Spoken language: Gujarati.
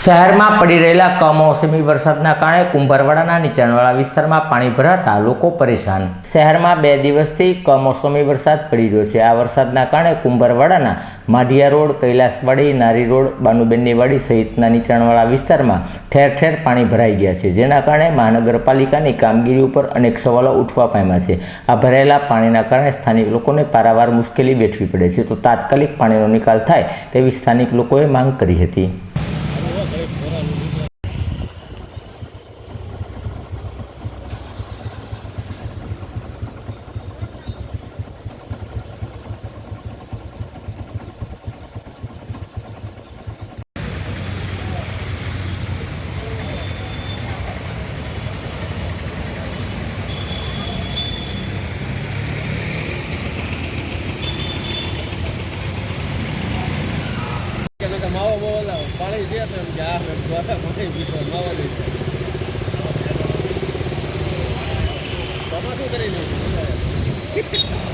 શહેરમાં પડી રહેલા કમોસમી વરસાદના કારણે કુંભારવાડાના નીચાણવાળા વિસ્તારમાં પાણી ભરાતા લોકો પરેશાન. શહેરમાં બે દિવસથી કમોસમી વરસાદ પડી રહ્યો છે. આ વરસાદના કારણે કુંભારવાડાના માઢિયા રોડ, કૈલાસવાડી, નારી રોડ, બાનુબેનની વાડી સહિતના નીચાણવાળા વિસ્તારમાં ઠેર ઠેર પાણી ભરાઈ ગયા છે, જેના કારણે મહાનગરપાલિકાની કામગીરી ઉપર અનેક સવાલો ઉઠવા પામ્યા છે. આ ભરાયેલા પાણીના કારણે સ્થાનિક લોકોને પારાવાર મુશ્કેલી વેઠવી પડે છે. તો તાત્કાલિક પાણીનો નિકાલ થાય તેવી સ્થાનિક લોકોએ માંગ કરી હતી. માવો બાવો લાવો. પાણી છે તો કે આ દ્વારા પાણી પીતો, માવો જાય. તમે શું કરી નાખ્યું?